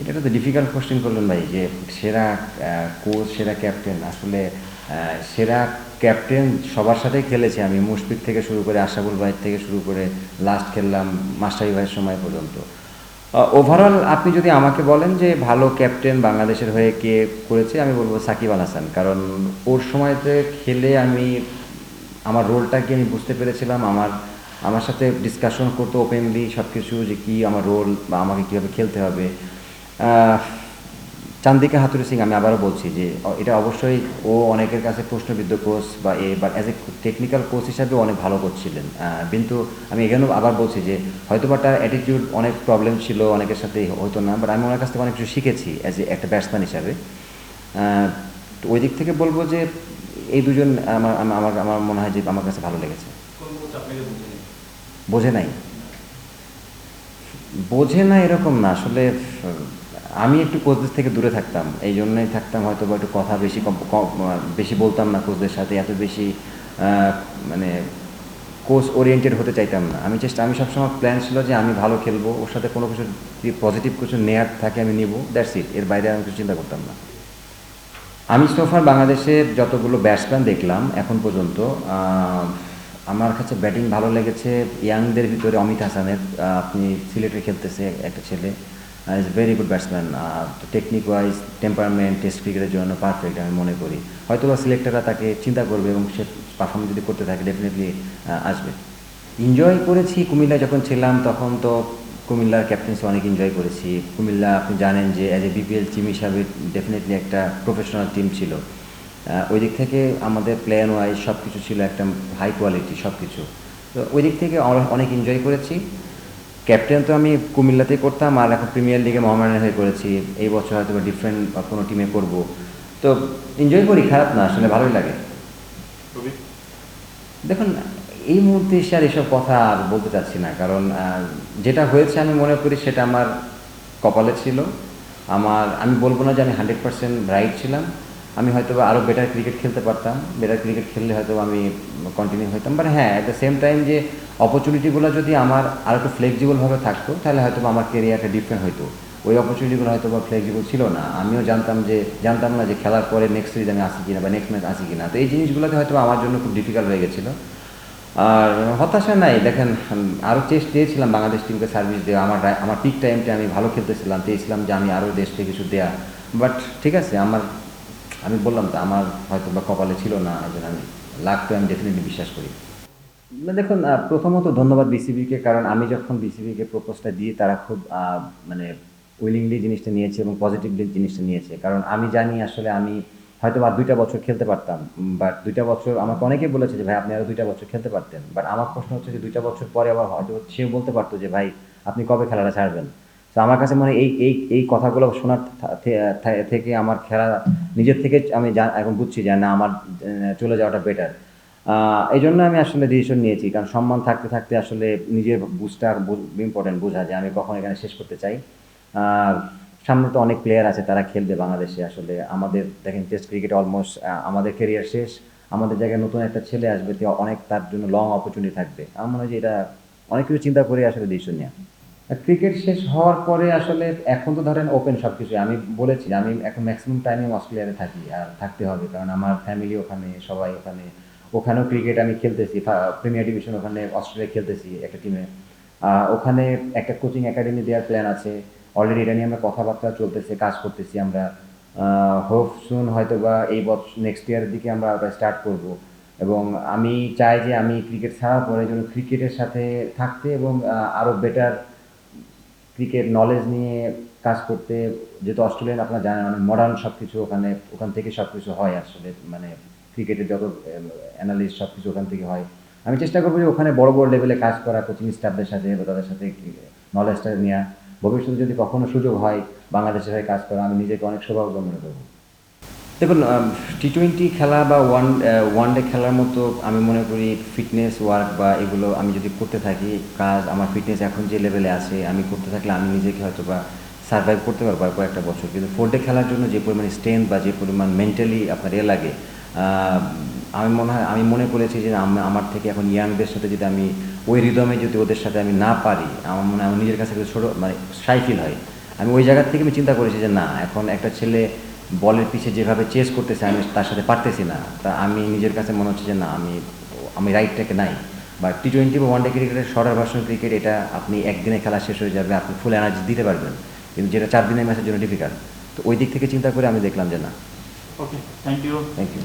এটা একটা difficult question করলেন ভাই, যে সেরা কোচ সেরা ক্যাপ্টেন আসলে সেরা ক্যাপ্টেন সবার সাথেই খেলেছি আমি, মুশফিক থেকে শুরু করে আশাবুল ভাই থেকে শুরু করে লাস্ট খেললাম মাস্টারি ভাইয়ের সময় পর্যন্ত। ওভারঅল আপনি যদি আমাকে বলেন যে ভালো ক্যাপ্টেন বাংলাদেশের হয়ে কে করেছে, আমি বলব সাকিব আল হাসান। কারণ ওর সময়তে খেলে আমি, আমার রোলটাকে আমি বুঝতে পেরেছিলাম, আমার আমার সাথে ডিসকাশন করতো ওপেনলি সব কিছু যে কী আমার রোল বা আমাকে কীভাবে খেলতে হবে। চান্দিকা হাতুরি সিং আমি আবারও বলছি যে এটা অবশ্যই ও অনেকের কাছে প্রশ্নবিদ্ধ কোচ বা এ বা অ্যাজ এ টেকনিক্যাল কোচ হিসাবে অনেক ভালো কোচ ছিলেন কিন্তু আমি এখানেও আবার বলছি যে হয়তো বা তার অ্যাটিটিউড অনেক প্রবলেম ছিল অনেকের সাথে হয়তো না বাট আমি ওনার কাছ থেকে অনেক কিছু শিখেছি অ্যাজ এ একটা ব্যাটসম্যান হিসাবে। তো ওই দিক থেকে বলব যে এই দুজন আমার আমার আমার- মনে হয় যে আমার কাছে ভালো লেগেছে। বোঝে নাই। বোঝে না এরকম না আসলে আমি একটু কোচদের থেকে দূরে থাকতাম এই জন্যই থাকতাম হয়তো বা একটু কথা বেশি বেশি বলতাম না কোচদের সাথে, এত বেশি মানে কোচ ওরিয়েন্টেড হতে চাইতাম না। আমি চেষ্টা আমি সবসময় প্ল্যান ছিল যে আমি ভালো খেলব, ওর সাথে কোনো কিছু পজিটিভ কিছু নেয়ার থাকে আমি নিব দ্যাটস ইট এর বাইরে আমি কিছু চিন্তা করতাম না। আমি সোফার বাংলাদেশের যতগুলো ব্যাটসম্যান দেখলাম, এখন পর্যন্ত আমার কাছে ব্যাটিং ভালো লেগেছে ইয়াংদের ভিতরে অমিত হাসানের আপনি সিলেটে খেলতেছে একটা ছেলে is very good batsman technique wise temperament test ক্রিকেটের জন্য পারফেক্ট আমি মনে করি। হয়তো বা সিলেক্টররা তাকে চিন্তা করবে এবং সে পারফর্ম যদি করতে থাকে ডেফিনেটলি আসবে। এনজয় করেছি কুমিল্লা যখন ছিলাম, তখন তো কুমিল্লার ক্যাপ্টেন্সি অনেক এনজয় করেছি। কুমিল্লা, আপনি জানেন যে অ্যাজ এ বিপিএল টিম হিসাবে ডেফিনেটলি একটা প্রফেশনাল টিম ছিল। ওই দিক থেকে আমাদের প্লেয়ার ওয়াইজ সব কিছু ছিল একটা হাই কোয়ালিটি সব কিছু তো ওই দিক থেকে অনেক এনজয় করেছি। ক্যাপ্টেন তো আমি কুমিল্লাতেই করতাম আর এখন প্রিমিয়ার লিগে মোহামেডানের হয়ে করেছি এই বছর হয়তো ডিফারেন্ট কোনো টিমে করব। তো এনজয় করি খারাপ না আসলে ভালোই লাগে। দেখুন এই মুহূর্তে এসে আর এসব কথা আর বলতে চাচ্ছি না কারণ যেটা হয়েছে আমি মনে করি সেটা আমার কপালে ছিল। আমার আমি বলব না যে আমি হান্ড্রেড পার্সেন্ট রাইট ছিলাম। আমি হয়তো আরও বেটার ক্রিকেট খেলতে পারতাম বেটার ক্রিকেট খেললে হয়তো আমি কন্টিনিউ হইতাম। বাট হ্যাঁ অ্যাট দ্য সেম টাইম যে অপরচুনিটিগুলো যদি আমার আরও একটু ফ্লেক্সিবলভাবে থাকতো, তাহলে হয়তো আমার কেরিয়ারটা ডিফারেন্ট হতো ওই অপরচুনিটিগুলো হয়তো বা ফ্লেক্সিবল ছিল না। আমিও জানতাম যে, জানতাম না যে খেলার পরে নেক্সট সিরিজ আমি আসি কিনা বা নেক্সট ম্যাচ আসি কিনা। তো এই জিনিসগুলোতে হয়তো আমার জন্য খুব ডিফিকাল্ট হয়ে গেছিল। আর হতাশা নাই, দেখেন আরও চেষ্টা চেয়েছিলাম বাংলাদেশ টিমকে সার্ভিস দেওয়া। আমার আমার পিক টাইমটা আমি ভালো খেলতেছিলাম, চেয়েছিলাম যে আমি আরও দেশকে কিছু দেয়া। বাট ঠিক আছে, আমার আমি বললাম তো আমার হয়তো বা কপালে ছিল না, এই আমি লাখটা আমি ডেফিনেটলি বিশ্বাস করি। দেখুন প্রথমত ধন্যবাদ বিসিবিকে কারণ আমি যখন বিসিবিকে প্রপোজটা দিই, তারা খুব মানে উইলিংলি জিনিসটা নিয়েছে এবং পজিটিভলি জিনিসটা নিয়েছে। কারণ আমি জানি আসলে আমি হয়তো আর দুইটা বছর খেলতে পারতাম বাট দুইটা বছর আমাকে অনেকেই বলেছে যে, ভাই, আপনি আরও দুইটা বছর খেলতে পারতেন। বাট আমার প্রশ্ন হচ্ছে যে, দুইটা বছর পরে আবার হয়তো সেও বলতে পারতো যে, ভাই, আপনি কবে খেলাটা ছাড়বেন? তো আমার কাছে মানে এই এই এই কথাগুলো শোনার থেকে আমার খেলা নিজের থেকে আমি এখন বুঝছি যে না, আমার চলে যাওয়াটা বেটার এই জন্য আমি আসলে ডিসিশন নিয়েছি। কারণ সম্মান থাকতে থাকতে আসলে নিজের বুঝটা ইম্পর্টেন্ট বোঝা যে আমি কখন এখানে শেষ করতে চাই। আর সামনে তো অনেক প্লেয়ার আছে, তারা খেলবে বাংলাদেশে আসলে। আমাদের দেখেন টেস্ট ক্রিকেট অলমোস্ট আমাদের কেরিয়ার শেষ। আমাদের জায়গায় নতুন একটা ছেলে আসবে অনেক তার জন্য লং অপরচুনিটি থাকবে। আমার মনে হয় যে এটা অনেক কিছু চিন্তা করে আসলে ডিসিশন নেওয়া ক্রিকেট শেষ হওয়ার পরে আসলে এখন তো ধরেন ওপেন সব কিছু আমি বলেছি, আমি এখন ম্যাক্সিমাম টাইমে অস্ট্রেলিয়াতে থাকি আর থাকতে হবে। কারণ আমার ফ্যামিলি ওখানে, সবাই ওখানে। ওখানেও ক্রিকেট আমি খেলতেছি প্রিমিয়ার ডিভিশন ওখানে অস্ট্রেলিয়া খেলতেছি একটা টিমে ওখানে একটা কোচিং একাডেমি দেওয়ার প্ল্যান আছে। অলরেডি এটা নিয়ে আমরা কথাবার্তা চলতেছে, কাজ করতেছি আমরা। হোপ সুন হয়তো বা এই বছর নেক্সট ইয়ারের দিকে আমরা ওটা স্টার্ট করব। এবং আমি চাই যে আমি ক্রিকেট ছাড়ার পরে যেন ক্রিকেটের সাথে থাকতে এবং আরও বেটার ক্রিকেট নলেজ নিয়ে কাজ করতে, যেহেতু অস্ট্রেলিয়ান আপনারা জানেন, অনেক মডার্ন সব কিছু ওখানে, ওখান থেকে সব কিছু হয় আসলে মানে ক্রিকেটের যত অ্যানালিস্ট সব কিছু ওখান থেকে হয়। আমি চেষ্টা করব যে ওখানে বড় বড় লেভেলে কাজ করা কোচিং স্টাফদের সাথে বা তাদের সাথে নলেজটা নেওয়া ভবিষ্যতে যদি কখনো সুযোগ হয় বাংলাদেশের হয়ে কাজ করা, আমি নিজেকে অনেক সৌভাগ্য মনে করব। দেখুন টি টোয়েন্টি খেলা বা ওয়ান ওয়ান ডে খেলার মতো আমি মনে করি ফিটনেস ওয়ার্ক বা এগুলো আমি যদি করতে থাকি, কাজ, আমার ফিটনেস এখন যে লেভেলে আছে, আমি করতে থাকলে আমি নিজেকে হয়তো বা সার্ভাইভ করতে পারব আর কয়েকটা বছর। কিন্তু ফোর ডে খেলার জন্য যে পরিমাণ স্ট্রেংথ বা যে পরিমাণ মেন্টালি আপনার এ লাগে, আমি মনে হয়, আমি মনে করেছি যে আমার থেকে এখন ইয়াংদের সাথে যদি আমি ওই রিদমে যদি ওদের সাথে আমি না পারি, আমার মনে হয়, আমার নিজের কাছে ছোটো মানে সাই ফিল হয়। আমি ওই জায়গা থেকে আমি চিন্তা করেছি যে না, এখন একটা ছেলে বলের পিছে যেভাবে চেস করতেছে আমি তার সাথে পারতেছি না। তা আমি নিজের কাছে মনে হচ্ছে যে না আমি আমি রাইটটাকে নাই। বা টি টোয়েন্টি বা ওয়ানডে ক্রিকেটের শর্টার ভার্সন ক্রিকেট এটা আপনি একদিনে খেলা শেষ হয়ে যাবে আপনি ফুল এনার্জি দিতে পারবেন। কিন্তু যেটা চার দিনের ম্যাচের জন্য ডিফিকাল্ট তো ওই দিক থেকে চিন্তা করে আমি দেখলাম যে না। Okay thank you thank you